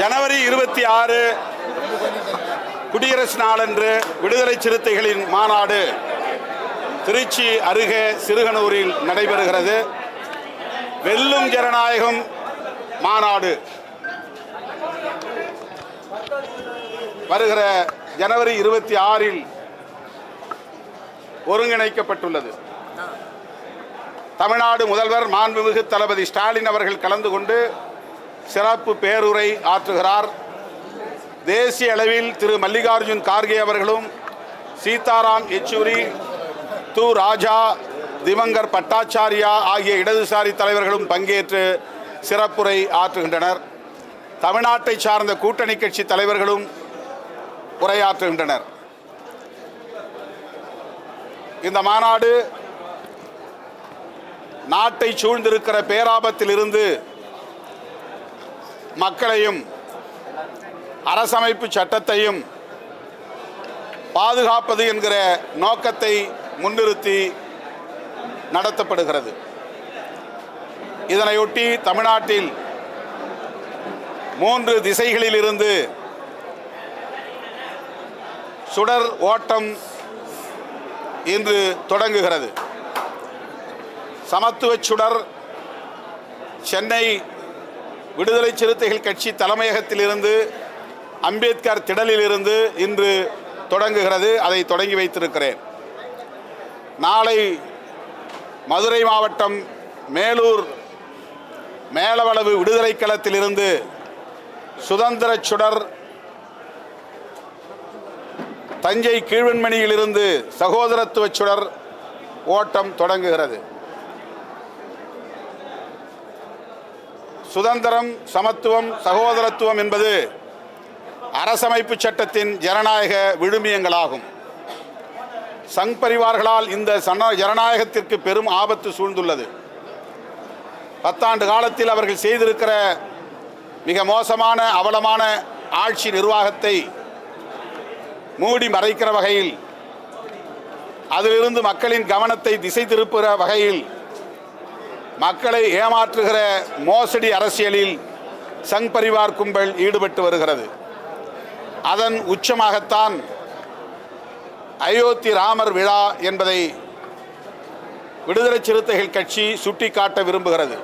ஜனவரி இருபத்தி ஆறு குடியரசு நாளன்று விடுதலை சிறுத்தைகளின் மாநாடு திருச்சி அருகே சிறுகனூரில் நடைபெறுகிறது. வெல்லும் ஜனநாயகம் மாநாடு. வருகிற ஜனவரி இருபத்தி ஆறில் ஒருங்கிணைக்கப்பட்டுள்ளது. தமிழ்நாடு முதல்வர் மாண்புமிகு தளபதி ஸ்டாலின் அவர்கள் கலந்து கொண்டு சிறப்பு பேருரை ஆற்றுகிறார். தேசிய அளவில் திரு மல்லிகார்ஜுன் கார்கே அவர்களும் சீதாராம் யெச்சூரி து ராஜா திவங்கர் பட்டாச்சாரியா ஆகிய இடதுசாரி தலைவர்களும் பங்கேற்று சிறப்புரை ஆற்றுகின்றனர். தமிழ்நாட்டை சார்ந்த கூட்டணி கட்சி தலைவர்களும் உரையாற்றுகின்றனர். இந்த மாநாடு நாட்டை சூழ்ந்திருக்கிற பேராபத்திலிருந்து மக்களையும் அரசமைப்பு சட்டத்தையும் பாதுகாப்பது என்கிற நோக்கத்தை முன்னிறுத்தி நடத்தப்படுகிறது. இதனையொட்டி தமிழ்நாட்டில் மூன்று திசைகளில் இருந்து சுடர் ஓட்டம் இன்று தொடங்குகிறது. சமத்துவச் சுடர் சென்னை விடுதலை சிறுத்தைகள் கட்சி தலைமையகத்திலிருந்து அம்பேத்கர் திடலிலிருந்து இன்று தொடங்குகிறது. அதை தொடங்கி வைத்திருக்கிறேன். நாளை மதுரை மாவட்டம் மேலூர் மேலவளவு விடுதலை களத்திலிருந்து சுதந்திர சுடர் தஞ்சை கீழ்வெண்மணியிலிருந்து சகோதரத்துவ சுடர் ஓட்டம் தொடங்குகிறது. சுதந்திரம் சமத்துவம் சகோதரத்துவம் என்பது அரசமைப்பு சட்டத்தின் ஜனநாயக விழுமியங்களாகும். சங் பரிவார்களால் இந்த சன ஜனநாயகத்திற்கு பெரும் ஆபத்து சூழ்ந்துள்ளது. பத்தாண்டு காலத்தில் அவர்கள் செய்திருக்கிற மிக மோசமான அவலமான ஆட்சி நிர்வாகத்தை மூடி மறைக்கிற வகையில் அதிலிருந்து மக்களின் கவனத்தை திசை திருப்புகிற வகையில் மக்களை ஏமாற்றுகிற மோசடி அரசியலில் சங் பரிவார் கும்பல் ஈடுபட்டு வருகிறது. அதன் உச்சமாகத்தான் அயோத்தி ராமர் விழா என்பதை விடுதலை சிறுத்தைகள் கட்சி சுட்டிக்காட்ட விரும்புகிறது.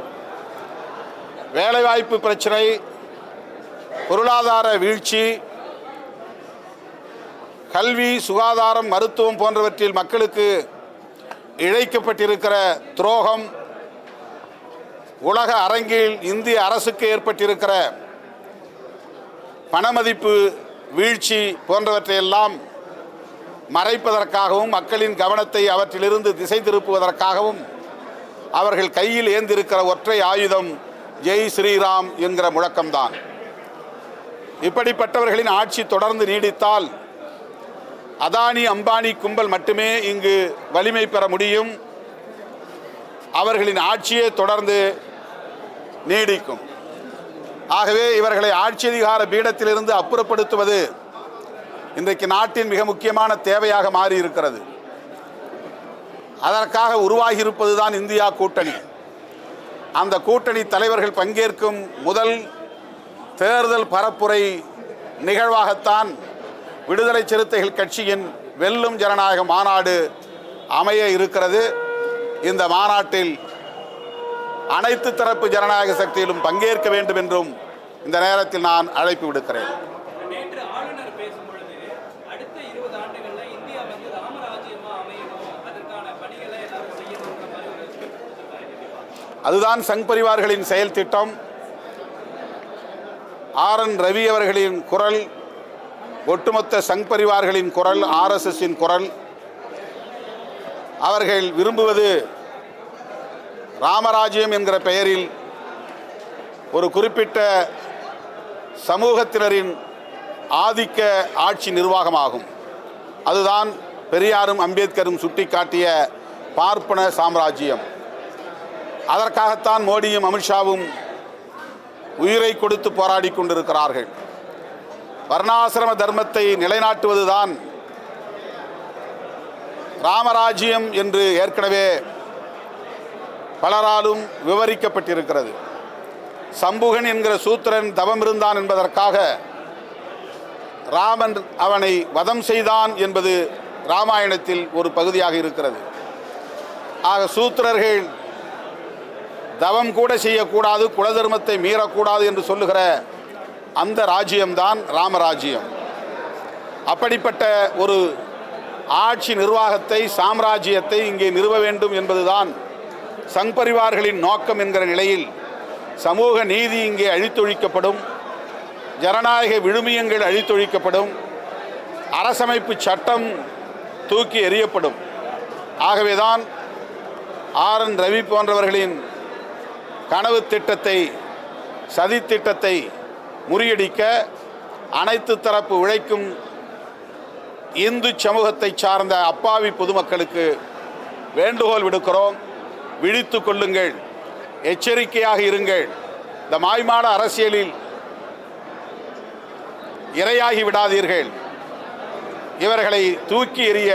வேலைவாய்ப்பு பிரச்சனை பொருளாதார வீழ்ச்சி கல்வி சுகாதாரம் மருத்துவம் போன்றவற்றில் மக்களுக்கு இழைக்கப்பட்டிருக்கிற துரோகம் உலக அரங்கில் இந்திய அரசுக்கு ஏற்பட்டிருக்கிற பணமதிப்பு வீழ்ச்சி போன்றவற்றையெல்லாம் மறைப்பதற்காகவும் மக்களின் கவனத்தை அவற்றிலிருந்து திசை திருப்புவதற்காகவும் அவர்கள் கையில் ஏந்திருக்கிற ஒற்றை ஆயுதம் ஜெய் ஸ்ரீராம் என்கிற முழக்கம்தான். இப்படிப்பட்டவர்களின் ஆட்சி தொடர்ந்து நீடித்தால் அதானி அம்பானி கும்பல் மட்டுமே இங்கு வலிமை பெற முடியும். அவர்களின் ஆட்சியே தொடர்ந்து நீடிக்கும். ஆகவே இவர்களை ஆட்சி அதிகார பீடத்திலிருந்து அப்புறப்படுத்துவது இன்றைக்கு நாட்டின் மிக முக்கியமான தேவையாக மாறி இருக்கிறது அதற்காக உருவாகி இருப்பதுதான் இந்தியா கூட்டணி. அந்த கூட்டணி தலைவர்கள் பங்கேற்கும் முதல் தேர்தல் பரப்புரை நிகழ்வாகத்தான் விடுதலை சிறுத்தைகள் கட்சியின் வெல்லும் ஜனநாயக மாநாடு அமைய இருக்கிறது. இந்த மாநாட்டில் அனைத்து தரப்பு ஜனநாயக சக்தியிலும் பங்கேற்க வேண்டும் என்றும் இந்த நேரத்தில் நான் அழைப்பு விடுக்கிறேன். அதுதான் சங் பரிவார்களின் செயல் திட்டம். ஆர் என் ரவி அவர்களின் குரல் ஒட்டுமொத்த சங் பரிவார்களின் குரல் ஆர்எஸ்எஸின் குரல். அவர்கள் விரும்புவது ராமராஜ்யம் என்கிற பெயரில் ஒரு குறிப்பிட்ட சமூகத்தினரின் ஆதிக்க ஆட்சி நிர்வாகமாகும். அதுதான் பெரியாரும் அம்பேத்கரும் சுட்டிக்காட்டிய பார்ப்பன சாம்ராஜ்யம். அதற்காகத்தான் மோடியும் அமித்ஷாவும் உயிரை கொடுத்து போராடி கொண்டிருக்கிறார்கள். வர்ணாசிரம தர்மத்தை நிலைநாட்டுவதுதான் ராமராஜ்யம் என்று ஏற்கனவே பலராலும் விவரிக்கப்பட்டிருக்கிறது. சம்புகன் என்கிற சூத்திரன் தவம் இருந்தான் என்பதற்காக ராமன் அவனை வதம் செய்தான் என்பது ராமாயணத்தில் ஒரு பகுதியாக இருக்கிறது. ஆக சூத்திரர்கள் தவம் கூட செய்யக்கூடாது குலதர்மத்தை மீறக்கூடாது என்று சொல்லுகிற அந்த ராஜ்யம்தான் ராமராஜ்யம். அப்படிப்பட்ட ஒரு ஆட்சி நிர்வாகத்தை சாம்ராஜ்யத்தை இங்கே நிறுவ வேண்டும் என்பதுதான் சங் பரிவார்களின் நோக்கம் என்கிற நிலையில் சமூக நீதி இங்கே அழித்தொழிக்கப்படும் ஜனநாயக விழுமியங்கள் அழித்தொழிக்கப்படும் அரசமைப்பு சட்டம் தூக்கி எறியப்படும். ஆகவேதான் ஆர் என் ரவி போன்றவர்களின் கனவு திட்டத்தை சதி திட்டத்தை முறியடிக்க அனைத்து தரப்பு உழைக்கும் இந்து சமூகத்தை சார்ந்த அப்பாவி பொதுமக்களுக்கு வேண்டுகோள் விடுக்கிறோம். விழித்து கொள்ளுங்கள். எச்சரிக்கையாக இருங்கள். இந்த மாய்மான அரசியலில் இரையாகி விடாதீர்கள். இவர்களை தூக்கி எறிய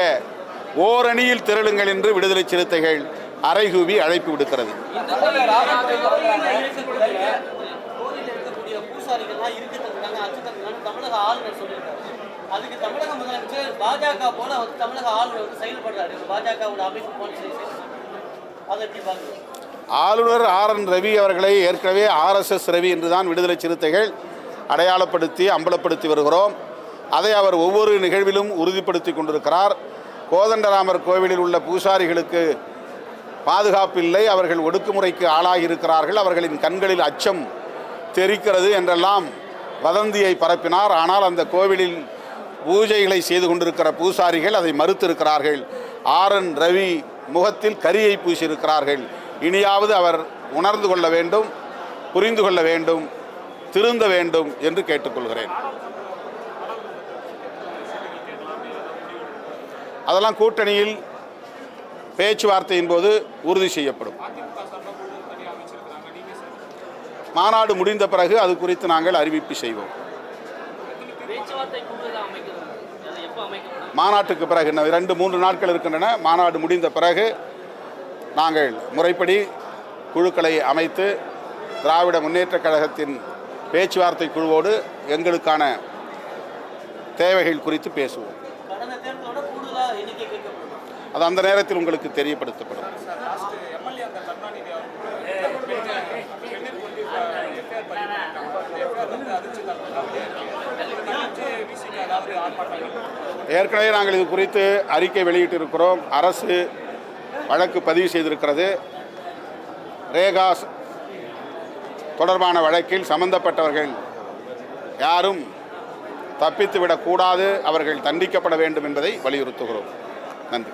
ஓரணியில் திரளுங்கள் என்று விடுதலை சிறுத்தைகள் அரைகூவி அழைப்பு விடுக்கிறது. அதுக்கு தமிழக முதலமைச்சர் பாஜக போல தமிழக ஆளுநர் செயல்படுறாரு. பாஜகவோட அமைப்பு போல செயல்படுறாரு அதை எப்படி பார்க்குறீங்க ஆளுநர் ஆர் என் ரவி அவர்களை ஏற்கனவே ஆர்எஸ்எஸ் ரவி என்றுதான் விடுதலை சிறுத்தைகள் அடையாளப்படுத்தி அம்பலப்படுத்தி வருகிறோம். அதை அவர் ஒவ்வொரு நிகழ்விலும் உறுதிப்படுத்தி கொண்டிருக்கிறார். கோதண்டராமர் கோவிலில் உள்ள பூசாரிகளுக்கு பாதுகாப்பு இல்லை. அவர்கள் ஒடுக்குமுறைக்கு ஆளாகி இருக்கிறார்கள் அவர்களின் கண்களில் அச்சம் தெரிக்கிறது என்றெல்லாம் வதந்தியை பரப்பினார். ஆனால் அந்த கோவிலில் பூஜைகளை செய்து கொண்டிருக்கிற பூசாரிகள் அதை மறுத்திருக்கிறார்கள். ஆர் என் ரவி முகத்தில் கரியை பூசியிருக்கிறார்கள். இனியாவது அவர் உணர்ந்து கொள்ள வேண்டும் புரிந்து கொள்ள வேண்டும் திருந்த வேண்டும் என்று கேட்டுக்கொள்கிறேன். அதெல்லாம் கூட்டணியில் பேச்சுவார்த்தையின் போது உறுதி செய்யப்படும். மாநாடு முடிந்த பிறகு அது குறித்து நாங்கள் அறிவிப்பு செய்வோம். மாநாட்டுக்கு பிறகு இன்னும் இரண்டு மூன்று நாட்கள் இருக்கின்றன மாநாடு முடிந்த பிறகு நாங்கள் முறைப்படி குழுக்களை அமைத்து திராவிட முன்னேற்றக் கழகத்தின் பேச்சுவார்த்தை குழுவோடு எங்களுக்கான தேவைகள் குறித்து பேசுவோம் அது அந்த நேரத்தில் உங்களுக்கு தெரியப்படுத்தப்படும் ஏற்கனவே நாங்கள் இது குறித்து அறிக்கை வெளியிட்டிருக்கிறோம். அரசு வழக்கு பதிவு செய்திருக்கிறது. ரேகா தொடர்பான வழக்கில் சம்பந்தப்பட்டவர்கள் யாரும் தப்பித்துவிடக்கூடாது. அவர்கள் தண்டிக்கப்பட வேண்டும் என்பதை வலியுறுத்துகிறோம். நன்றி.